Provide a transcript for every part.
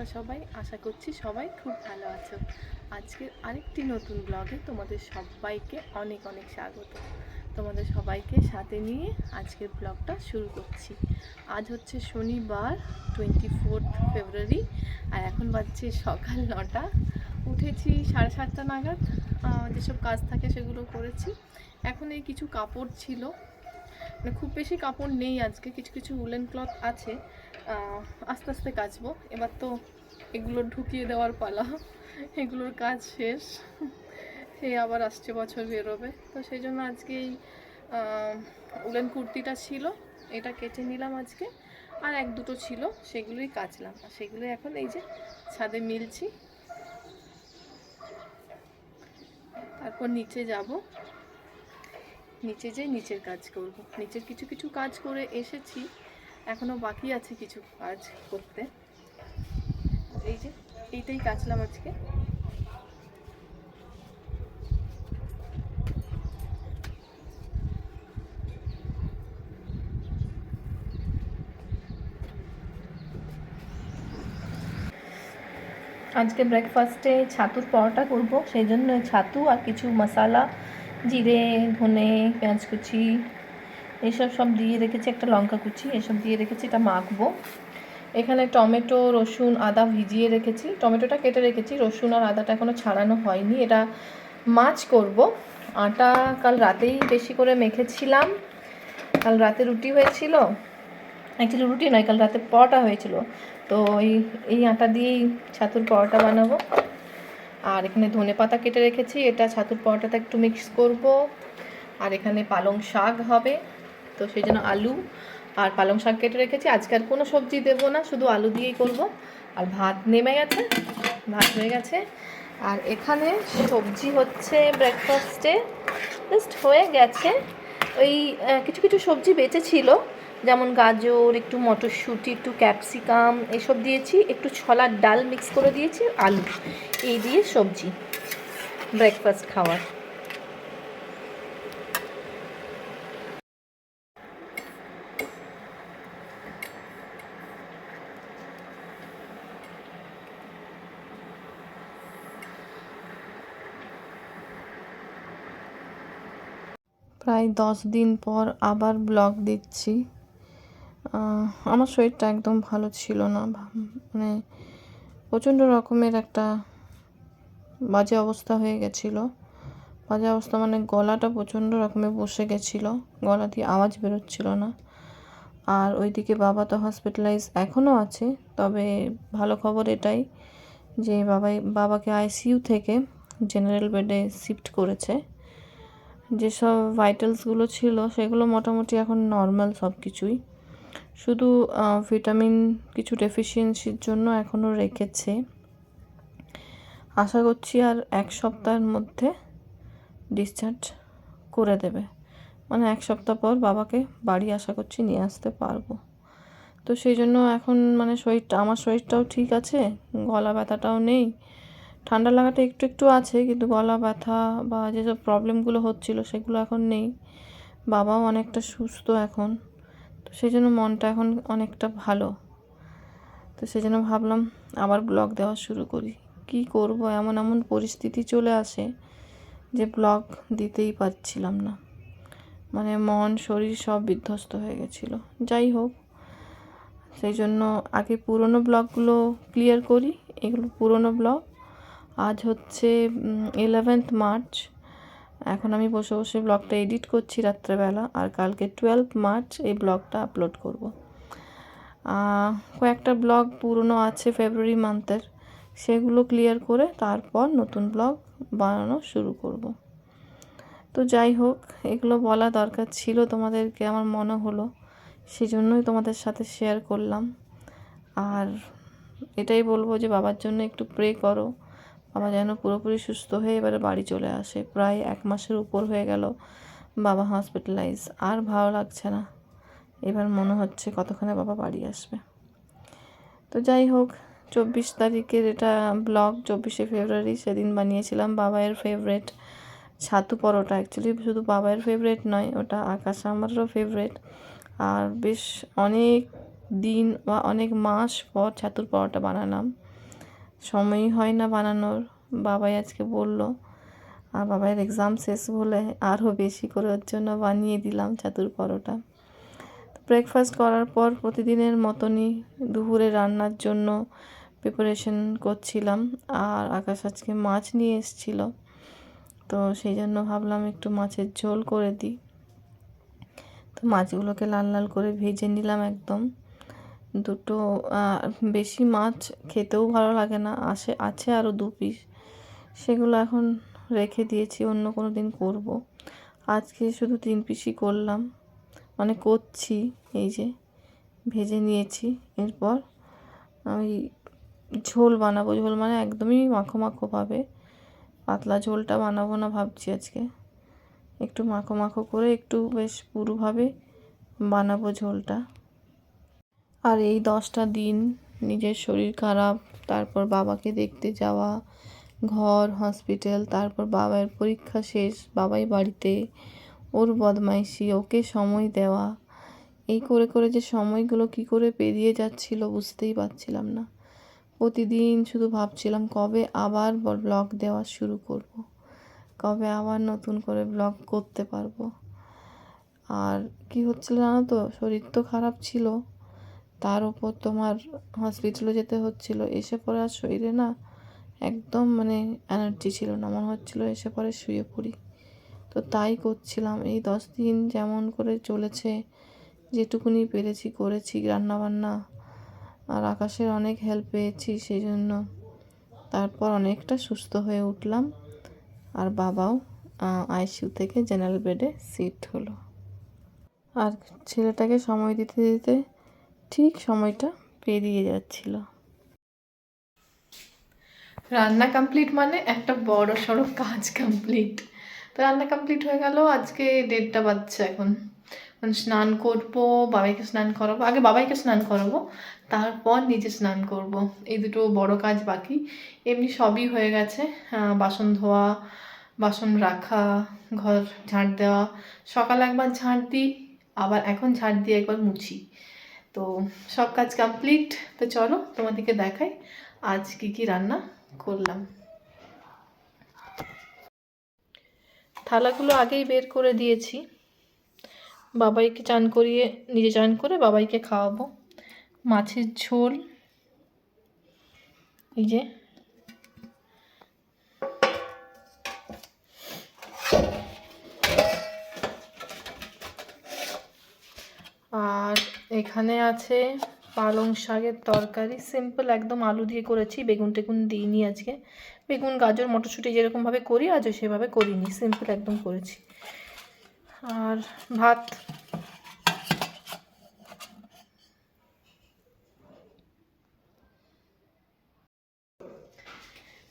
তোমরা সবাই আশা করছি সবাই খুব ভালো আছো। আজকের আরেকটি নতুন ব্লগে তোমাদের সবাইকে অনেক অনেক স্বাগত। তোমাদের সবাইকে সাথে নিয়ে আজকের ব্লগটা শুরু করছি। আজ হচ্ছে শনিবার টোয়েন্টি ফোর্থ ফেব্রুয়ারি আর এখন বাজছে সকাল নটা। উঠেছি সাড়ে সাতটা নাগাদ যেসব কাজ থাকে সেগুলো করেছি। এখন এই কিছু কাপড় ছিল। মানে খুব বেশি কাপড় নেই আজকে, কিছু কিছু উলেন ক্লথ আছে। আস্তে আস্তে কাচবো। এবার তো এগুলো ঢুকিয়ে দেওয়ার পালা। এগুলোর কাজ শেষ। এই আবার আসছে, বছর বেরোবে। তো সেই জন্য আজকে এই উলেন কুর্তিটা ছিল। এটা কেটে নিলাম আজকে। আর এক দুটো ছিল, সেগুলোই কাচলাম। আর সেগুলো এখন এই যে ছাদে মিলছি। তারপর নিচে যাব। নিচে যে নিচের কাজ করব। নিচের কিছু কিছু কাজ করে এসেছি। এখনও বাকি আছে কিছু কাজ করতে। এই যে, এইটাই কাচলাম আজকে। আজকে ব্রেকফাস্টে ছাতুর পরোটা করব, সেই জন্য ছাতু আর কিছু মশলা, জিরে, ধনে, পেঁয়াজ কুচি এসব সব দিয়ে রেখেছি একটা লঙ্কা কুচি, এসব দিয়ে রেখেছি এটা মাখবো। এখানে টমেটো, রসুন, আদা ভিজিয়ে রেখেছি। টমেটোটা কেটে রেখেছি, রসুন আর আদাটা এখনও ছাড়ানো হয়নি। এটা মাছ করব। আটা কাল রাতেই বেশি করে মেখেছিলাম। কাল রাতে রুটি হয়েছিল। অ্যাকচুয়ালি রুটি নয়, কাল রাতে পরোটা হয়েছিল। তো এই এই আটা দিয়েই ছাতুর পরোটা বানাবো। আর এখানে ধনে পাতা কেটে রেখেছি। এটা ছাতুর পরোটাতে একটু মিক্স করব। আর এখানে পালং শাক হবে। তো সেই জন্য আলু আর পালং শাক কেটে রেখেছি। আজকে আর কোনো সবজি দেবো না, শুধু আলু দিয়েই করব। আর ভাত নেমে গেছে, ভাত হয়ে গেছে। আর এখানে সবজি হচ্ছে ব্রেকফাস্টে জাস্ট হয়ে গেছে। ওই কিছু কিছু সবজি বেঁচে ছিল যেমন গাজর, একটু মটরশুঁটি, একটু ক্যাপসিকাম এসব দিয়েছি। একটু ছোলার ডাল মিক্স করে দিয়েছি আলু। এই দিয়ে সবজি ব্রেকফাস্ট খাওয়ার। প্রায় দশ দিন পর আবার ব্লগ দিচ্ছি। আমার শরীরটা একদম ভালো ছিল না। মানে প্রচণ্ড রকমের একটা বাজে অবস্থা হয়ে গেছিল। বাজে অবস্থা মানে গলাটা প্রচণ্ড রকমের বসে গেছিল। গলা দিয়ে আওয়াজ বেরোচ্ছিল না। আর ওইদিকে বাবা তো হসপিটালাইজ এখনও আছে। তবে ভালো খবর এটাই যে বাবাই, বাবাকে আইসিইউ থেকে জেনারেল বেডে শিফট করেছে। যেসব ভাইটালসগুলো ছিল, সেগুলো মোটামুটি এখন নর্মাল সব কিছুই শুধু ভিটামিন কিছু ডেফিসিয়েন্সির জন্য এখনও রেখেছে। আশা করছি আর এক সপ্তাহের মধ্যে ডিসচার্জ করে দেবে। মানে এক সপ্তাহ পর বাবাকে বাড়ি আশা করছি নিয়ে আসতে পারব। তো সেই জন্য এখন মানে শরীরটা, আমার শরীরটাও ঠিক আছে, গলা ব্যথাটাও নেই। ঠান্ডা লাগাটা একটু একটু আছে, কিন্তু গলা ব্যথা বা যেসব প্রবলেমগুলো হচ্ছিল সেগুলো এখন নেই। বাবাও অনেকটা সুস্থ এখন, তো সেই জন্য মনটা এখন অনেকটা ভালো। তো সেই জন্য ভাবলাম আবার ব্লগ দেওয়া শুরু করি। কি করব? এমন এমন পরিস্থিতি চলে আসে যে ব্লগ দিতেই পারছিলাম না। মানে মন, শরীর সব বিধ্বস্ত হয়ে গেছিল। যাই হোক, সেই জন্য আগে পুরনো ব্লগগুলো ক্লিয়ার করি। এগুলো পুরনো ব্লগ আজ হচ্ছে ইলেভেন্থ মার্চ এখন আমি বসে বসে ব্লগটা এডিট করছি রাত্রেবেলা, আর কালকে টুয়েলভ মার্চ এই ব্লগটা আপলোড করব। কয়েকটা ব্লগ পুরনো আছে ফেব্রুয়ারি মান্থের সেগুলো ক্লিয়ার করে তারপর নতুন ব্লগ বানানো শুরু করব। তো যাই হোক, এগুলো বলা দরকার ছিল তোমাদেরকে, আমার মনে হলো সেই জন্যই তোমাদের সাথে শেয়ার করলাম। আর এটাই বলব যে বাবার জন্য একটু প্রে করো। বাবা যেন পুরোপুরি সুস্থ হয়ে এবারে বাড়ি চলে আসে। প্রায় এক মাসের উপর হয়ে গেল বাবা হসপিটালাইজ আর ভালো লাগছে না। এবার মনে হচ্ছে কতক্ষণে বাবা বাড়ি আসবে। তো যাই হোক, চব্বিশ তারিখের এটা ব্লগ চব্বিশে ফেব্রুয়ারি সেদিন বানিয়েছিলাম বাবাইয়ের ফেভারেট ছাতু পরোটা। অ্যাকচুয়ালি শুধু বাবাইয়ের ফেভারেট নয়, ওটা আকাশ আমারও ফেভারেট আর বেশ অনেক দিন বা অনেক মাস পর ছাতুর পরোটা বানালাম। সময়ই হয় না বানানোর। বাবাই আজকে বলল, আর বাবাইয়ের এক্সাম শেষ বলে আরও বেশি করে ওর জন্য বানিয়ে দিলাম ছাতুর পরোটা। ব্রেকফাস্ট করার পর প্রতিদিনের মতনই দুপুরে রান্নার জন্য প্রিপারেশন করছিলাম। আর আকাশ আজকে মাছ নিয়ে এসেছিল, তো সেই জন্য ভাবলাম একটু মাছের ঝোল করে দিই। তো মাছগুলোকে লাল লাল করে ভেজে নিলাম একদম। দুটো বেশি মাছ খেতেও ভালো লাগে না। আসে, আছে আরও দু পিস সেগুলো এখন রেখে দিয়েছি, অন্য কোনো দিন করব। আজকে শুধু তিন পিসই করলাম। মানে করছি, এই যে ভেজে নিয়েছি। এরপর ওই ঝোল বানাবো। ঝোল মানে একদমই মাখো মাখো মাখোভাবে পাতলা ঝোলটা বানাবো না ভাবছি আজকে। একটু মাখো মাখো করে একটু বেশ পুরোভাবে বানাবো ঝোলটা। আর এই দশটা দিন নিজের শরীর খারাপ, তারপর বাবাকে দেখতে যাওয়া, ঘর হসপিটাল তারপর বাবার পরীক্ষা শেষ, বাবাই বাড়িতে, ওর বদমাইশি, ওকে সময় দেওয়া। এই করে করে যে সময়গুলো কি করে পেরিয়ে যাচ্ছিল বুঝতেই পারছিলাম না। প্রতিদিন শুধু ভাবছিলাম, কবে আবার ব্লগ দেওয়া শুরু করব। কবে আবার নতুন করে ব্লগ করতে পারব? আর কি হচ্ছিল জানো তো, শরীর তো খারাপ ছিল। তার উপর তোমার হসপিটালে যেতে হচ্ছিল, এসে পরে আর শরীরে না একদম মানে এনার্জি ছিল না। মনে হচ্ছিল এসে পরে শুয়ে পড়ি। তো তাই করছিলাম। এই দশ দিন যেমন করে চলেছে, যেটুকুনি পেরেছি করেছি, রান্নাবান্না আর আকাশের অনেক হেল্প পেয়েছি সেই জন্য তারপর অনেকটা সুস্থ হয়ে উঠলাম আর বাবাও আইসিইউ থেকে জেনারেল বেডে শিফট হলো। আর ছেলেটাকে সময় দিতে দিতে ঠিক সময়টা পেরিয়ে যাচ্ছিল। রান্না কমপ্লিট মানে একটা বড় সড়ো কাজ কমপ্লিট তো রান্না কমপ্লিট হয়ে গেল, আজকে দেড়টা বাজছে এখন। মানে স্নান করব, বাবাইকে স্নান করাবো, আগে বাবাইকে স্নান করাবো, তারপর নিজে স্নান করব। এই দুটো বড় কাজ বাকি। এমনি সবই হয়ে গেছে বাসন ধোয়া, বাসন রাখা, ঘর ঝাঁট দেওয়া। সকাল একবার ঝাঁট দিই, আবার এখন ঝাঁট দিয়ে একবার মুছি। তো সব কাজ কমপ্লিট তো চলো তোমাদেরকে দেখাই আজ কি কি রান্না করলাম। থালাগুলো আগেই বের করে দিয়েছি। বাবাইকে চান করিয়ে, নিজে চান করে বাবাইকে খাওয়াবো। মাছের ঝোল। এই যে এখানে আছে পালং শাকের তরকারি। সিম্পল একদম আলু দিয়ে করেছি, বেগুন টেগুন দিইনি আজকে। বেগুন, গাজর, মটরশুঁটি যেরকমভাবে করি আজও সেভাবে করিনি। সিম্পল একদম করেছি। আর ভাত?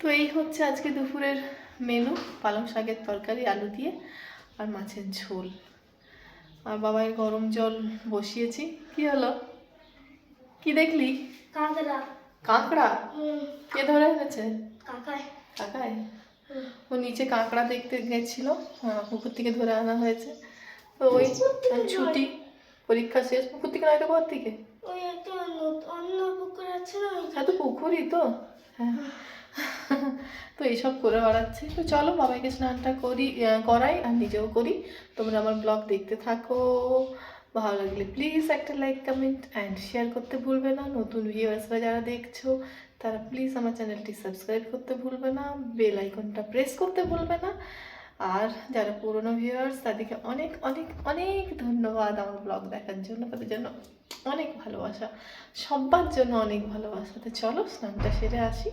তো এই হচ্ছে আজকে দুপুরের মেনু পালং শাকের তরকারি, আলু দিয়ে আর মাছের ঝোল। আর বাবাই গরম জল বসিয়েছি। কি হলো? কি দেখলি? কাঁকড়া। কাঁকড়া? কে ধরে এনেছে? কাকায় কাকায়। ও নিচে কাঁকড়া দেখতে গেছিল। হ্যাঁ, পুকুর থেকে ধরে আনা হয়েছে। তো ওই ছুটি পরীক্ষা শেষ। পুকুর থেকে নয়তো ঘর থেকে? ওই একটা অন্য পুকুর আছে না তো পুকুরই তো। হ্যাঁ। তো এইসব করে বেড়াচ্ছে। তো চলো বাবাইকে স্নানটা করি করাই আর নিজেও করি। তোমরা আমার ব্লগ দেখতে থাকো। ভালো লাগলে প্লিজ একটা লাইক কমেন্ট অ্যান্ড শেয়ার করতে ভুলবে না। নতুন ভিউয়ার্সরা যারা দেখছ, তারা প্লিজ আমার চ্যানেলটি সাবস্ক্রাইব করতে ভুলবে না। বেল আইকনটা প্রেস করতে ভুলবে না। আর যারা পুরনো ভিউয়ার্স তাদেরকে অনেক অনেক অনেক ধন্যবাদ আমার ব্লগ দেখার জন্য। তাদের জন্য অনেক ভালোবাসা সবার জন্য অনেক ভালোবাসা। তো চলো স্নানটা সেরে আসি।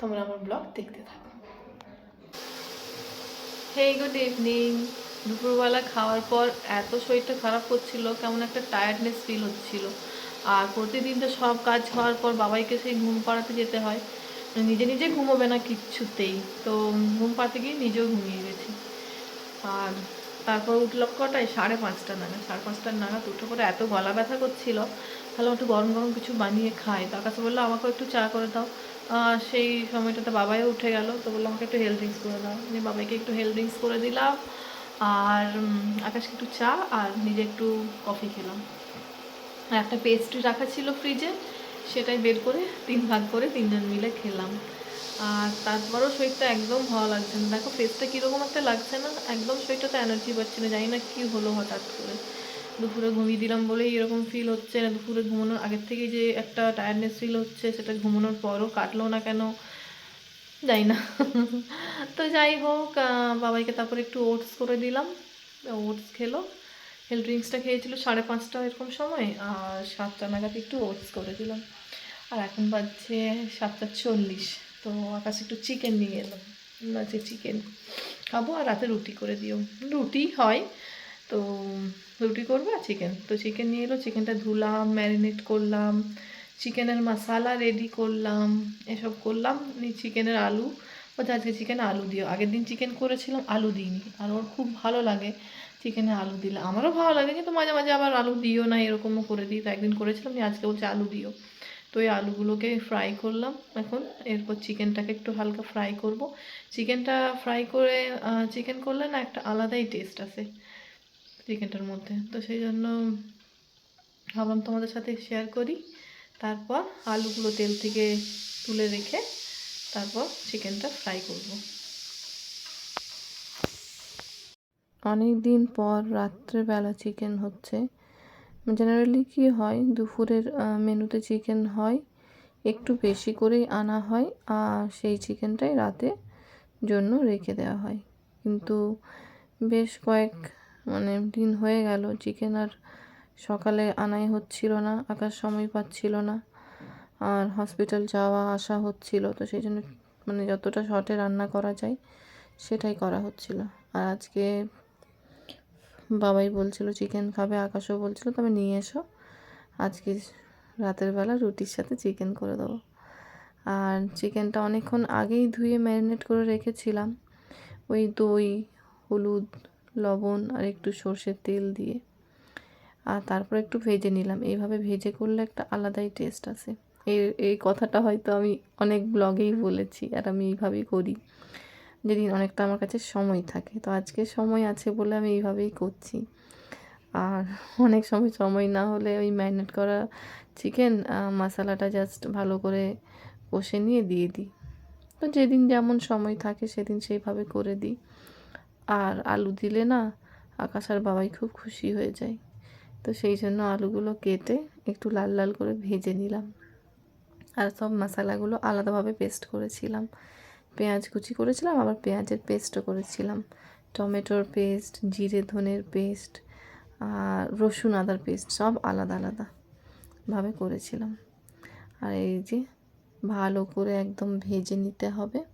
তোমরা আমার ব্লগ দেখতে থাকো। হেই গুড ইভিনিং দুপুরবেলা খাওয়ার পর এত শরীরটা খারাপ করছিল, কেমন একটা টায়ার্ডনেস ফিল হচ্ছিল। আর প্রতিদিন তো সব কাজ হওয়ার পর বাবাইকে সেই ঘুম পাড়াতে যেতে হয়। নিজে নিজে ঘুমোবে না কিচ্ছুতেই, তো ঘুম পাড়াতে গিয়ে নিজেও ঘুমিয়ে গেছি। আর তারপর উঠলাম কটায়? সাড়ে পাঁচটা নাগাদ। সাড়ে পাঁচটার নাগাদ উঠে পরে এত গলা ব্যথা করছিল। তাহলে একটু গরম গরম কিছু বানিয়ে খাই। তার কাছে বলল, আমাকেও একটু চা করে দাও। সেই সময়টাতে বাবাই উঠে গেল, তো বলল আমাকে একটু হেলথ ড্রিঙ্কস করে দাও। আমি বাবাইকে একটু হেলথ ড্রিঙ্কস করে দিলাম, আর আকাশকে একটু চা আর নিজে একটু কফি খেলাম। আর একটা পেস্ট্রি রাখা ছিল ফ্রিজে সেটাই বের করে তিন ভাগ করে তিনজন মিলে খেলাম। আর তারপরও শরীরটা একদম ভালো লাগছে না। দেখো ফেসটা কীরকম একটা লাগছে না, একদম শরীরটাতে এনার্জি পাচ্ছি না, জানি না কী হলো হঠাৎ করে। দুপুরে ঘুমিয়ে দিলাম বলেই এরকম ফিল হচ্ছে। না, দুপুরে ঘুমানোর আগের থেকে যে একটা টায়ার্ডনেস ফিল হচ্ছে, সেটা ঘুমানোর পরও কাটলো না কেন? যাই না। তো যাই হোক বাবাইকে তারপরে একটু ওটস করে দিলাম। ওটস খেলো। হেলথ ড্রিঙ্কসটা খেয়েছিল সাড়ে পাঁচটা এরকম সময়, আর সাতটা নাগাদ একটু ওটস করে দিলাম। আর এখন বাজছে সাতটা চল্লিশ, তো আকাশ একটু চিকেন নিয়ে এলাম। আছে চিকেন খাব আর রাতে রুটি করে দিও। রুটি হয় তো রুটি করব আর চিকেন তো চিকেন নিয়ে এলো চিকেনটা ধুলাম ম্যারিনেট করলাম চিকেনের মশালা রেডি করলাম, এসব করলাম চিকেনের আলু, বলছে আজকে চিকেন আলু দিও। আগের দিন চিকেন করেছিলাম, আলু দিইনি। আর ওর খুব ভালো লাগে চিকেনে আলু দিলে। আমারও ভালো লাগে, কিন্তু মাঝে মাঝে আবার আলু দিও না, এরকমও করে দিই। তো একদিন করেছিলাম আজকে বলছে আলু দিও। তো এই আলুগুলোকে ফ্রাই করলাম এখন। এরপর চিকেনটাকে একটু হালকা ফ্রাই করব। চিকেনটা ফ্রাই করে চিকেন করলে না একটা আলাদাই টেস্ট আসে। চিকেনটার মধ্যে। তো সেই জন্য ভাবলাম তোমাদের সাথে শেয়ার করি। তারপর আলুগুলো তেল থেকে তুলে রেখে তারপর চিকেনটা ফ্রাই করব। অনেক দিন পর রাত্রেবেলা চিকেন হচ্ছে। জেনারেলি কি হয়, দুপুরের মেনুতে চিকেন হয়, একটু বেশি করেই আনা হয়, আর সেই চিকেনটাই রাতে জন্য রেখে দেওয়া হয়। কিন্তু বেশ কয়েক মানে দিন হয়ে গেল চিকেন আর সকালে আনাই হচ্ছিল না আকার সময় পাচ্ছিল না। আর হসপিটাল যাওয়া, আসা হচ্ছিল, তো সেই জন্য মানে যতটা শর্টে রান্না করা যায়, সেটাই করা হচ্ছিল। আর আজকে বাবাই বলছিল চিকেন খাবে? আকাশও বলছিল, তবে নিয়ে এসো। আজকে রাতের বেলা রুটির সাথে চিকেন করে দেবো। আর চিকেনটা অনেকক্ষণ আগেই ধুয়ে ম্যারিনেট করে রেখেছিলাম। ওই দই, হলুদ লবণ আর একটু সর্ষের তেল দিয়ে। আর তারপর একটু ভেজে নিলাম। এইভাবে ভেজে করলে একটা আলাদাই টেস্ট আসে। এই এই কথাটা হয়তো আমি অনেক ব্লগেই বলেছি আর আমি এইভাবেই করি। যেদিন অনেকটা আমার কাছে সময় থাকে। তো আজকে সময় আছে বলে আমি এইভাবেই করছি। আর অনেক সময় সময় না হলে ওই ম্যারিনেট করা চিকেন মশালাটা জাস্ট ভালো করে কষে নিয়ে দিয়ে দিই। তো যেদিন যেমন সময় থাকে সেদিন সেইভাবে করে দিই। আর আলু দিলে না আকাশ আর বাবাই খুব খুশি হয়ে যায়। তো সেই জন্য আলুগুলো কেটে একটু লাল লাল করে ভেজে নিলাম। আর সব মশালাগুলো আলাদাভাবে পেস্ট করেছিলাম। পেঁয়াজ কুচি করেছিলাম, আবার পেঁয়াজের পেস্টও করেছিলাম। টমেটোর পেস্ট জিরে ধনের পেস্ট আর রসুন আদার পেস্ট সব আলাদা আলাদা ভাবে করেছিলাম। আর এই যে ভালো করে একদম ভেজে নিতে হবে।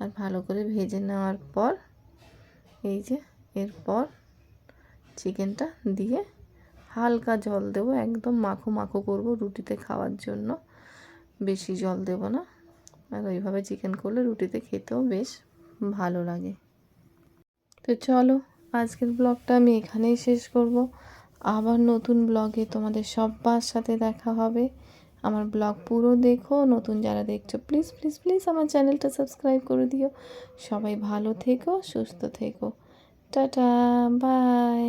আর ভালো করে ভেজে নেওয়ার পর এই যে, এরপর চিকেনটা দিয়ে হালকা জল দেবো, একদম মাখো মাখো করব রুটিতে খাওয়ার জন্য। বেশি জল দেব না। আর ওইভাবে চিকেন করলে রুটিতে খেতেও বেশ ভালো লাগে। তো চলো, আজকের ব্লগটা আমি এখানেই শেষ করব। আবার নতুন ব্লগে তোমাদের সবার সাথে দেখা হবে। আমার ব্লগ পুরো দেখো, নতুন যারা দেখছ প্লিজ প্লিজ প্লিজ আমার চ্যানেলটা সাবস্ক্রাইব করে দিও। সবাই ভালো থেকো, সুস্থ থেকো। Tata bye